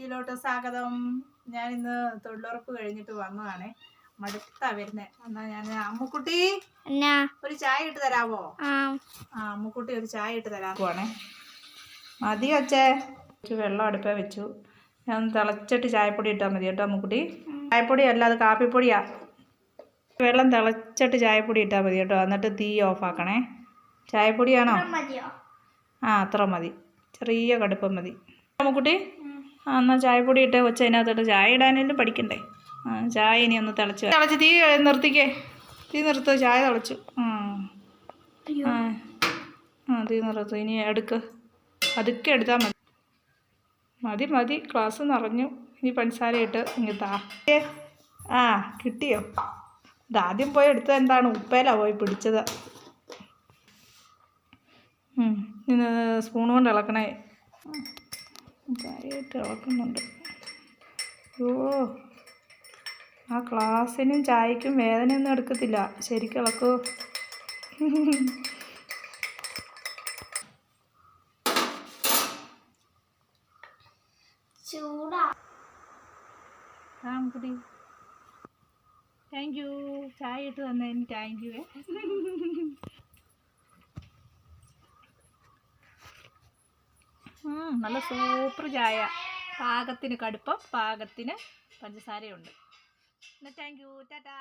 വീഡിയോയിലോട്ട് സ്വാഗതം. ഞാൻ ഇന്ന് തൊഴിലുറപ്പ് കഴിഞ്ഞിട്ട് വന്നതാണ്. മടുത്താ വരുന്നേ. എന്നാ ഞാൻ അമ്മുക്കുട്ടി ഒരു ചായ ഇട്ട് തരാമോ ആ. അമ്മക്കുട്ടി ഒരു ചായ ഇട്ട് തരാൻ പോണേ മതി അച്ഛേ. വെള്ളം അടുപ്പേ വെച്ചു. ഞാൻ തിളച്ചിട്ട് ചായപ്പൊടി ഇട്ടാൽ മതി കേട്ടോ അമ്മുക്കുട്ടി. ചായപ്പൊടി അല്ല അത് കാപ്പിപ്പൊടിയാ. വെള്ളം തിളച്ചിട്ട് ചായപ്പൊടി ഇട്ടാൽ മതി കേട്ടോ. എന്നിട്ട് തീ ആക്കണേ. ചായപ്പൊടിയാണോ? ആ അത്ര മതി. ചെറിയ കടുപ്പം മതി. അമ്മുക്കുട്ടി ആ എന്നാൽ ചായപ്പൊടി ഇട്ട് വെച്ച് അതിനകത്തോട്ട് ചായ ഇടാനെല്ലാം പഠിക്കണ്ടേ? ചായ ഇനി ഒന്ന് തിളച്ച് തിളച്ച് തീ നിർത്തിക്കേ. തീ നിർത്തോ ചായ തിളച്ചു. ആ. ആ. തീ നിർത്തു ഇനി എടുക്ക് അതൊക്കെ എടുത്താൽ മതി. മതി മതി ക്ലാസ് നിറഞ്ഞു. ഇനി പഞ്ചസാര ഇട്ട് ഇങ്ങ് താ. ആ കിട്ടിയോ? ഇതാദ്യം പോയി എടുത്തത് എന്താണ്? ഉപ്പേലാ പോയി പിടിച്ചത്. സ്പൂൺ കൊണ്ട് ഇളക്കണേ. ചായയിട്ട് ഇളക്കുന്നുണ്ട് ഓ ആ ക്ലാസ്സിനും ചായക്കും വേദനയൊന്നും എടുക്കത്തില്ല. ശരിക്കും ഇളക്കൂ ചൂടാ. ആ കുടി താങ്ക് യു ചായ ഇട്ട് തന്നതിന് താങ്ക് യു നല്ല സൂപ്പർ ചായ. പാകത്തിന് കടുപ്പം പാകത്തിന് പഞ്ചസാരയുണ്ട്. എന്നാൽ താങ്ക് യു ടാറ്റാ.